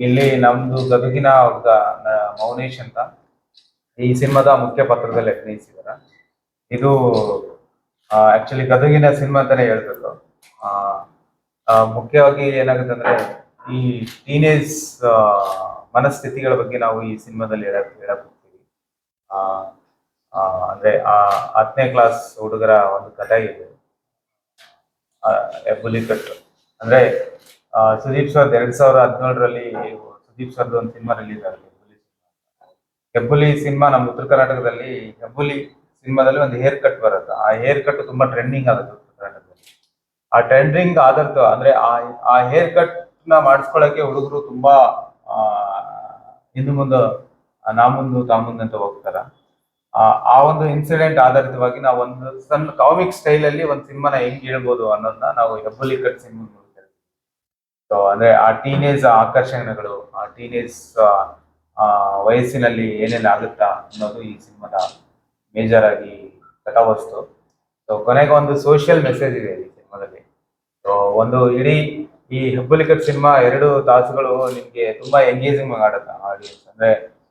ಇಲ್ಲಿ ನಮ್ದು ಗದಗಿನ ಅವ್ರದ ಮೌನೇಶ್ ಅಂತ. ಈ ಸಿನಿಮಾದ ಮುಖ್ಯ ಪಾತ್ರದಲ್ಲಿ ಅಭಿನಯಿಸಿದಾರ ಇದು ಆಕ್ಚುಲಿ ಗದಗಿನ ಸಿನಿಮಾ ಅಂತಾನೆ ಹೇಳ್ಬೇಕು. ಮುಖ್ಯವಾಗಿ ಏನಾಗುತ್ತೆ ಅಂದ್ರೆ ಈ ಟೀನೇಜ್ ಮನಸ್ಥಿತಿಗಳ ಬಗ್ಗೆ ನಾವು ಈ ಸಿನಿಮಾದಲ್ಲಿ ಹೇಳಕ್ ಹೇಳಕ್ ಹೋಗ್ತೀವಿ ಅಂದ್ರೆ ಆ ಹತ್ತನೇ ಕ್ಲಾಸ್ ಹುಡುಗರ ಒಂದು ಕಥೆ ಇದೆ. ಬುಲಿಕಟ್ ಅಂದ್ರೆ ಸುದೀಪ್ ಸರ್ ಎರಡ್ ಸಾವಿರದ ಹದಿನೇಳರಲ್ಲಿ ಸುದೀಪ್ ಸರ್ ಒಂದು ಸಿನಿಮಾ ರಿಲೀಸ್ ಆಗಿದೆ. ಹೆಬ್ಬುಲಿ ಸಿನಿಮಾ ನಮ್ಮ ಉತ್ತರ ಕರ್ನಾಟಕದಲ್ಲಿ ಹೆಬ್ಬುಲಿ ಸಿನಿಮಾದಲ್ಲಿ ಒಂದು ಹೇರ್ ಕಟ್ ಬರುತ್ತೆ. ಆ ಹೇರ್ ಕಟ್ ತುಂಬಾ ಟ್ರೆಂಡಿಂಗ್ ಆಗುತ್ತೆ ಉತ್ತರ ಕರ್ನಾಟಕದಲ್ಲಿ. ಆ ಟ್ರೆಂಡಿಂಗ್ ಆದರ್ತು ಅಂದ್ರೆ ಆ ಹೇರ್ ಕಟ್ನ ಮಾಡಿಸ್ಕೊಳ್ಳಕ್ಕೆ ಹುಡುಗರು ತುಂಬಾ ಹಿಂದು ಮುಂದೆ, ನಾ ಮುಂದು, ತಾ ಮುಂದೆ ಅಂತ ಹೋಗ್ತಾರ. ಆ ಒಂದು ಇನ್ಸಿಡೆಂಟ್ ಆಧಾರಿತವಾಗಿ ನಾವು ಒಂದು ಸಣ್ಣ ಕಾಮಿಕ್ ಸ್ಟೈಲ್ ಅಲ್ಲಿ ಒಂದು ಸಿನಿಮಾನ ಹೆಂಗ್ ಹೇಳ್ಬೋದು ಅನ್ನೋದನ್ನ ನಾವು ಹೆಬ್ಬುಲಿ ಕಟ್ ಸಿನಿಮಾ ಸೊ ಅಂದ್ರೆ ಆ ಟೀನೇಜ್ ಆಕರ್ಷಣೆಗಳು, ಆ ಟೀನೇಜ್ ವಯಸ್ಸಿನಲ್ಲಿ ಏನೇನು ಆಗುತ್ತಾ ಅನ್ನೋದು ಈ ಸಿನಿಮಾದ ಮೇಜರ್ ಆಗಿ ಕಥಾವಸ್ತು. ಸೊ ಕೊನೆಗೆ ಒಂದು ಸೋಷಿಯಲ್ ಮೆಸೇಜ್ ಇದೆ ಈ ಸಿನಿಮಾದಲ್ಲಿ. ಸೊ ಒಂದು ಇಡೀ ಈ ಹೆಬ್ಬುಲಿಕಟ್ ಸಿನಿಮಾ ಎರಡು ತಾಸುಗಳು ನಿಮ್ಗೆ ತುಂಬಾ ಎಂಗೇಜಿಂಗ್ ಮಾಡುತ್ತೆ ಆಡಿಯನ್ಸ್ ಅಂದ್ರೆ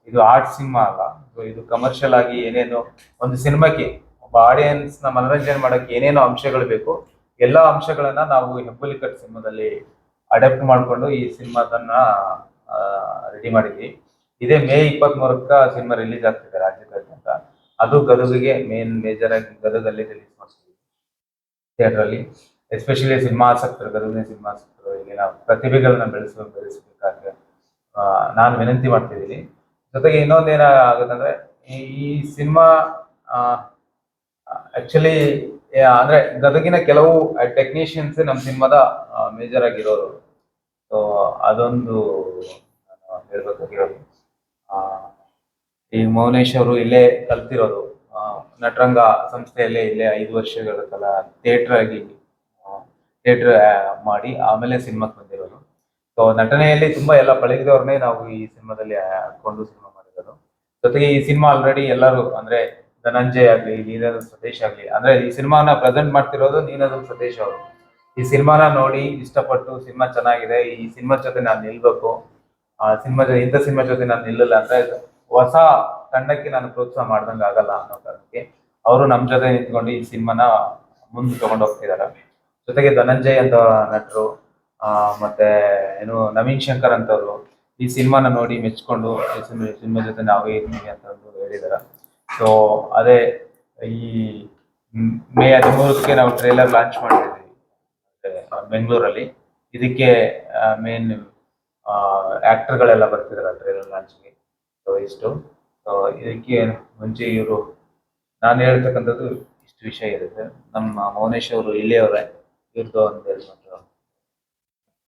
ಇದು ಆರ್ಟ್ ಸಿನಿಮಾ ಅಲ್ಲ. ಸೊ ಇದು ಕಮರ್ಷಿಯಲ್ ಆಗಿ ಏನೇನು ಒಂದು ಸಿನಿಮಾಕ್ಕೆ ಒಬ್ಬ ಆಡಿಯನ್ಸ್ನ ಮನರಂಜನೆ ಮಾಡೋಕೆ ಏನೇನು ಅಂಶಗಳು ಬೇಕು, ಎಲ್ಲಾ ಅಂಶಗಳನ್ನ ನಾವು ಹೆಬ್ಬುಲಿಕಟ್ ಸಿನಿಮಾದಲ್ಲಿ ಅಡಾಪ್ಟ್ ಮಾಡಿಕೊಂಡು ಈ ಸಿನಿಮಾದನ್ನ ರೆಡಿ ಮಾಡಿದ್ವಿ. ಇದೇ ಮೇ ಇಪ್ಪತ್ತ್ ಮೂರಕ್ಕ ಸಿನಿಮಾ ರಿಲೀಸ್ ಆಗ್ತಿದೆ ರಾಜ್ಯದಾದ್ಯಂತ ಅದು ಗದಗಿಗೆ ಮೇನ್ ಮೇಜರ್ ಆಗಿ ಗದಗಲ್ಲಿ ರಿಲೀಸ್ ಮಾಡಿಸ್ತೀವಿ ಥಿಯೇಟ್ರಲ್ಲಿ. ಎಸ್ಪೆಷಲಿ ಸಿನಿಮಾ ಆಸಕ್ತರು, ಗದಗಿನ ಸಿನಿಮಾ ಆಸಕ್ತರು, ಇಲ್ಲಿನ ಪ್ರತಿಭೆಗಳನ್ನ ಬೆಳೆಸ ಬೆಳೆಸಬೇಕಾಗಿ ನಾನು ವಿನಂತಿ ಮಾಡ್ತಿದ್ದೀನಿ. ಜೊತೆಗೆ ಇನ್ನೊಂದೇನ ಆಗುತ್ತಂದ್ರೆ, ಈ ಸಿನಿಮಾ ಆಕ್ಚುಲಿ ಅಂದ್ರೆ ಗದಗಿನ ಕೆಲವು ಟೆಕ್ನಿಷಿಯನ್ಸ್ ನಮ್ಮ ಸಿನಿಮಾದ ಮೇಜರ್ ಆಗಿರೋರು. ಸೊ ಅದೊಂದು ನಾನು ಹೇಳ್ಬೇಕಾಗಿರೋದು ಈ ಮೌನೇಶ್ ಅವರು ಇಲ್ಲೇ ಕಲ್ತಿರೋದು. ನಟರಂಗ ಸಂಸ್ಥೆಯಲ್ಲೇ ಇಲ್ಲೇ ಐದು ವರ್ಷಗಳ ಕಾಲ ಥಿಯೇಟರ್ ಆಗಿ ಥಿಯೇಟರ್ ಮಾಡಿ ಆಮೇಲೆ ಸಿನಿಮಾಕ್ಕೆ ಬಂದಿರೋದು. ಸೊ ನಟನೆಯಲ್ಲಿ ತುಂಬಾ ಎಲ್ಲ ಪಳಗಿದವ್ರನ್ನೇ ನಾವು ಈ ಸಿನಿಮಾದಲ್ಲಿ ಹಾಕೊಂಡು ಸಿನಿಮಾ ಮಾಡಿರೋದು. ಜೊತೆಗೆ ಈ ಸಿನಿಮಾ ಆಲ್ರೆಡಿ ಎಲ್ಲರೂ ಅಂದ್ರೆ ಧನಂಜಯ್ ಆಗ್ಲಿ ನೀನಾದ್ರು ಸತೀಶ್ ಆಗ್ಲಿ, ಅಂದ್ರೆ ಈ ಸಿನಿಮಾನ ಪ್ರೆಸೆಂಟ್ ಮಾಡ್ತಿರೋದು ನೀನಾದ್ರು ಸತೀಶ್ ಅವರು. ಈ ಸಿನಿಮಾನ ನೋಡಿ ಇಷ್ಟಪಟ್ಟು ಸಿನಿಮಾ ಚೆನ್ನಾಗಿದೆ. ಈ ಸಿನಿಮಾ ಜೊತೆ ನಾನು ನಿಲ್ಬೇಕು. ಆ ಸಿನಿಮಾ ಇಂಥ ಸಿನಿಮಾ ಜೊತೆ ನಾನು ನಿಲ್ಲಲ್ಲ ಅಂತ ಹೊಸ ತಂಡಕ್ಕೆ ನಾನು ಪ್ರೋತ್ಸಾಹ ಮಾಡ್ದಂಗ ಆಗಲ್ಲ ಅನ್ನೋ ಕಾರಣಕ್ಕೆ ಅವರು ನಮ್ಮ ಜೊತೆ ನಿಂತ್ಕೊಂಡು ಈ ಸಿನಿಮಾನ ಮುಂದೆ ತಗೊಂಡು ಹೋಗ್ತಿದಾರೆ. ಜೊತೆಗೆ ಧನಂಜಯ್ ಅಂತ ನಟರು ಮತ್ತೆ ಏನು ನವೀನ್ ಶಂಕರ್ ಅಂತವ್ರು ಈ ಸಿನಿಮಾನ ನೋಡಿ ಮೆಚ್ಕೊಂಡು ಈ ಸಿನಿಮಾ ಜೊತೆ ನಾವೇ ಇರ್ತೀವಿ ಅಂತ ಹೇಳಿದಾರೆ. ಸೊ ಅದೇ ಈ ಮ್, ಹದಿಮೂರಕ್ಕೆ ನಾವು ಟ್ರೇಲರ್ ಲಾಂಚ್ ಮಾಡಿದ್ದೀವಿ ಬೆಂಗಳೂರಲ್ಲಿ. ಇದಕ್ಕೆ ಮೇನ್ ಆಕ್ಟರ್ಗಳೆಲ್ಲ ಬರ್ತಿದ್ರು ಟ್ರೈಲರ್ ಲಾಂಚ್ಗೆ. ಸೊ ಇಷ್ಟು. ಸೊ ಇದಕ್ಕೆ ಮುಂಚೆ ಇವರು, ನಾನು ಹೇಳ್ತಕ್ಕಂಥದ್ದು ಇಷ್ಟು ವಿಷಯ ಇರುತ್ತೆ. ನಮ್ಮ ಮೌನೇಶ್ ಅವರು, ಇಲ್ಲಿಯವರೇ ಇವ್ರದ್ದು ಮಾತು